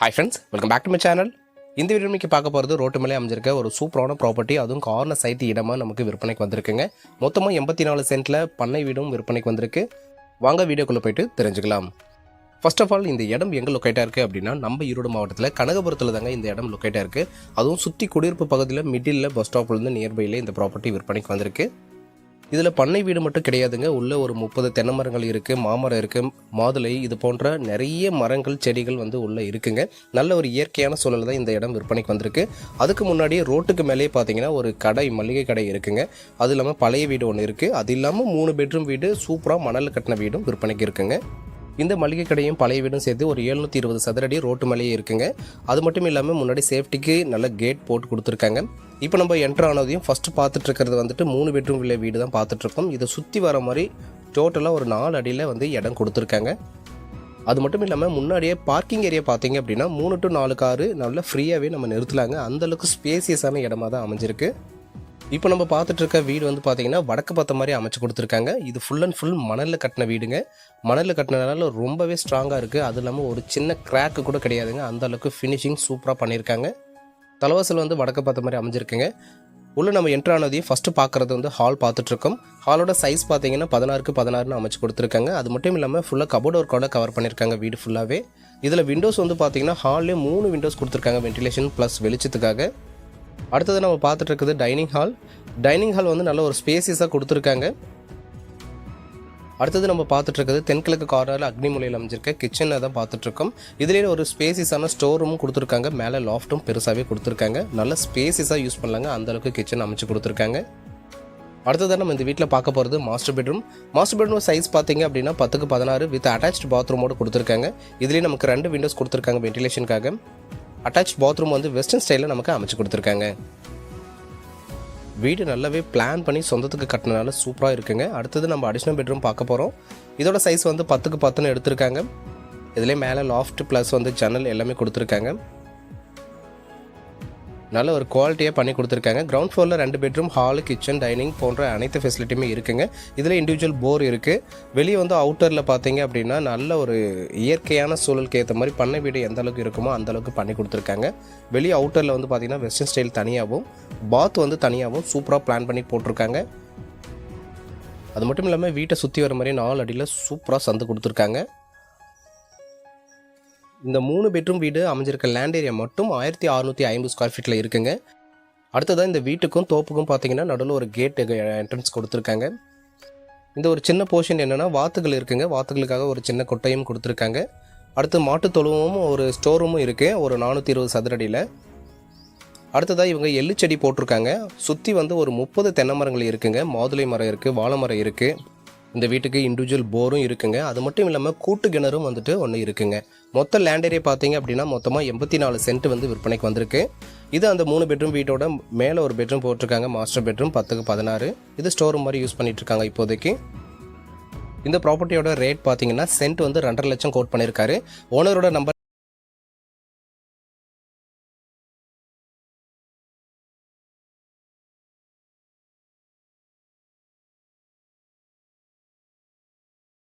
Hi friends welcome back to my channel இந்த video பார்க்க போகிறது ரோட்டு மேலே அமைஞ்சிருக்க ஒரு சூப்பரான ப்ராப்பர்ட்டி அதுவும் கார்னர் சைட் இடமாக நமக்கு விற்பனைக்கு வந்திருக்குங்க. மொத்தமாக எண்பத்தி நாலு சென்ட்டில் பண்ணை வீடும் விற்பனைக்கு வந்திருக்கு. வாங்க வீடியோக்குள்ளே போயிட்டு தெரிஞ்சுக்கலாம். ஃபர்ஸ்ட் ஆஃப் ஆல் இந்த இடம் எங்கே லொக்கேட்டாக இருக்குது அப்படின்னா நம்ம ஈரோடு மாவட்டத்தில் கனகபுரத்தில் தாங்க இந்த இடம் லொக்கேட்டாக இருக்குது அதுவும் சுற்றி குடியிருப்பு பகுதியில் மிடில் பஸ் ஸ்டாப்லேருந்து நியர்பையில் இந்த ப்ராப்பர்ட்டி விற்பனைக்கு வந்திருக்கு. இதில் பண்ணை வீடு மட்டும் கிடையாதுங்க. உள்ள ஒரு முப்பது தென்னை மரங்கள் இருக்குது மாமரம் இருக்குது மாதுளை இது போன்ற நிறைய மரங்கள் செடிகள் வந்து உள்ளே இருக்குங்க. நல்ல ஒரு இயற்கையான சூழல் தான் இந்த இடம் விற்பனைக்கு வந்திருக்கு. அதுக்கு முன்னாடியே ரோட்டுக்கு மேலேயே பார்த்தீங்கன்னா ஒரு கடை மளிகை கடை இருக்குங்க. அது இல்லாமல் பழைய வீடு ஒன்று இருக்குது அது இல்லாமல் மூணு பெட்ரூம் வீடு சூப்பராக மணல் கட்டின வீடும் விற்பனைக்கு இருக்குங்க. இந்த மளிகை கடையும் பழைய வீடும் சேர்த்து ஒரு எழுநூற்றி இருபது சதுரடி ரோட்டு மேலேயே இருக்குங்க. அது மட்டும் இல்லாமல் முன்னாடி சேஃப்டிக்கு நல்ல கேட் போட்டு கொடுத்துருக்காங்க. இப்போ நம்ம என்ட்ரு ஆனதையும் ஃபஸ்ட்டு பார்த்துட்டு இருக்கிறது வந்துட்டு மூணு பெட்ரூம் உள்ள வீடு தான் பார்த்துட்ருக்கோம் இதை சுற்றி வர மாதிரி டோட்டலாக ஒரு நாலு அடியில் வந்து இடம் கொடுத்துருக்காங்க. அது மட்டும் இல்லாமல் முன்னாடியே பார்க்கிங் ஏரியா பார்த்தீங்க அப்படின்னா மூணு டு நாலு காரு நல்லா ஃப்ரீயாகவே நம்ம நிறுத்தலாங்க. அந்தளவுக்கு ஸ்பேசியஸான இடமா தான் அமைஞ்சிருக்கு. இப்போ நம்ம பார்த்துட்டு இருக்க வீடு வந்து பார்த்தீங்கன்னா வடக்கு பார்த்த மாதிரி அமைச்சு கொடுத்துருக்காங்க. இது ஃபுல் அண்ட் ஃபுல் மணலில் கட்டின வீடுங்க. மணலில் கட்டினதுனால ரொம்பவே ஸ்ட்ராங்காக இருக்குது அது இல்லாமல் ஒரு சின்ன கிராக்கு கூட கிடையாதுங்க. அந்த அளவுக்கு ஃபினிஷிங் சூப்பராக பண்ணியிருக்காங்க. தலைவாசல் வந்து வடக்கு பார்த்த மாதிரி அமைஞ்சிருக்குங்க. உள்ளே நம்ம என்ட்ரு ஆனதையும் ஃபஸ்ட்டு பார்க்குறது வந்து ஹால் பார்த்துட்ருக்கோம். ஹாலோட சைஸ் பார்த்தீங்கன்னா பதினாறுக்கு பதினாறுனு அமைச்சு கொடுத்துருக்காங்க. அது மட்டும் இல்லாமல் ஃபுல்லாக கபோர்ட் ஒர்க்கோட கவர் பண்ணியிருக்காங்க வீடு ஃபுல்லாகவே இதில் விண்டோஸ் வந்து பார்த்தீங்கன்னா ஹால்லே மூணு விண்டோஸ் கொடுத்துருக்காங்க வென்டிலேஷன் ப்ளஸ் வெளிச்சத்துக்காக. அடுத்தது நம்ம பார்த்துட்டு இருக்குது டைனிங் ஹால் டைனிங் ஹால் வந்து நல்ல ஒரு ஸ்பேசியஸாக கொடுத்துருக்காங்க. அடுத்தது நம்ம பார்த்துட்டு இருக்கிறது தென்கிழக்கு கார்னரில் அக்னிமூலையில் அமைஞ்சிருக்க கிச்சனை தான் பார்த்துட்ருக்கோம். இதுலேயே ஒரு ஸ்பேசிஸான ஸ்டோர் ரூமும் கொடுத்துருக்காங்க. மேலே லாஃப்ட்டும் பெருசாகவே கொடுத்துருக்காங்க. நல்ல ஸ்பேசிஸாக யூஸ் பண்ணலாங்க. அந்த அளவுக்கு கிச்சன் அமைச்சு கொடுத்துருக்காங்க. அடுத்ததாக நம்ம இந்த வீட்டில் பார்க்க போகிறது master bedroom master bedroom size பார்த்தீங்க அப்படின்னா பத்துக்கு பதினாறு வித் அட்டாச் பாத்ரூமோடு கொடுத்துருக்காங்க. இதுலேயே நமக்கு ரெண்டு விண்டோஸ் கொடுத்துருக்காங்க வென்டிலேஷனுக்காக அட்டாச் பாத்ரூம் வந்து வெஸ்டர்ன் ஸ்டைலில் நமக்கு அமைச்சு கொடுத்துருக்காங்க. வீடு நல்லாவே பிளான் பண்ணி சொந்தத்துக்கு கட்டினால சூப்பராக இருக்குங்க. அடுத்தது நம்ம அடிஷ்னல் பெட்ரூம் பார்க்க போகிறோம் இதோட சைஸ் வந்து பத்துக்கு பத்துன்னு எடுத்திருக்காங்க. இதுலேயே மேலே லாஃப்ட் ப்ளஸ் வந்து ஜன்னல் எல்லாமே கொடுத்துருக்காங்க. நல்ல ஒரு குவாலிட்டியாக பண்ணி கொடுத்துருக்காங்க. கிரவுண்ட் ஃப்ளோரில் ரெண்டு பெட்ரூம் ஹாலு கிச்சன் டைனிங் போன்ற அனைத்து ஃபெசிலிட்டியுமே இருக்குங்க. இதில் இண்டிவிஜுவல் போர் இருக்குது வெளியே வந்து அவுட்டரில் பார்த்தீங்க அப்படின்னா நல்ல ஒரு இயற்கையான சூழலுக்கு ஏற்ற மாதிரி பண்ணை வீடு எந்த அளவுக்கு இருக்குமோ அந்த அளவுக்கு பண்ணி கொடுத்துருக்காங்க. வெளியே அவுட்டரில் வந்து பார்த்தீங்கன்னா வெஸ்டர்ன் ஸ்டைல் தனியாகவும் பாத் வந்து தனியாகவும் சூப்பராக பிளான் பண்ணி போட்டிருக்காங்க. அது மட்டும் இல்லாமல் வீட்டை சுற்றி வர மாதிரி நாலு அடியில் சூப்பராக சந்து கொடுத்துருக்காங்க. இந்த மூணு பெட்ரூம் வீடு அமைஞ்சிருக்க லேண்ட் ஏரியா மட்டும் ஆயிரத்தி அறுநூற்றி ஐம்பது ஸ்கொயர் ஃபீட்டில் இருக்குங்க. அடுத்ததாக இந்த வீட்டுக்கும் தோப்புக்கும் பார்த்தீங்கன்னா நடுவில் ஒரு கேட் என்ட்ரன்ஸ் கொடுத்துருக்காங்க. இந்த ஒரு சின்ன போர்ஷன் என்னென்னா வாத்துகள் இருக்குங்க. வாத்துகளுக்காக ஒரு சின்ன கொட்டையும் கொடுத்துருக்காங்க. அடுத்து மாட்டு தொழுவும் ஒரு ஸ்டோர் ரூமும் இருக்குது ஒரு நானூற்றி இருபது சதுரடியில். அடுத்ததாக இவங்க எள்ளு செடி போட்டிருக்காங்க. சுற்றி வந்து ஒரு முப்பது தென்னை மரங்கள் இருக்குங்க. மாதுளை மரம் இருக்குது வாழை மரம் இருக்குது இந்த வீட்டுக்கு இண்டிவிஜுவல் போரும் இருக்குங்க. அது மட்டும் இல்லாமல் கூட்டு கிணறும் வந்துட்டு ஒன்று இருக்குங்க. மொத்த லேண்ட் ஏரியா பார்த்தீங்க அப்படின்னா மொத்தமாக எண்பத்தி நாலு சென்ட் வந்து விற்பனைக்கு வந்திருக்கு. இது அந்த மூணு பெட்ரூம் வீட்டோட மேலே ஒரு பெட்ரூம் போட்டிருக்காங்க. மாஸ்டர் பெட்ரூம் பத்துக்கு பதினாறு. இது ஸ்டோர் ரூம் மாதிரி யூஸ் பண்ணிட்டு இருக்காங்க இப்போதைக்கு. இந்த ப்ராப்பர்ட்டியோட ரேட் பார்த்தீங்கன்னா சென்ட் வந்து ரெண்டரை லட்சம் கோட் பண்ணியிருக்காரு ஓனரோட நம்பர்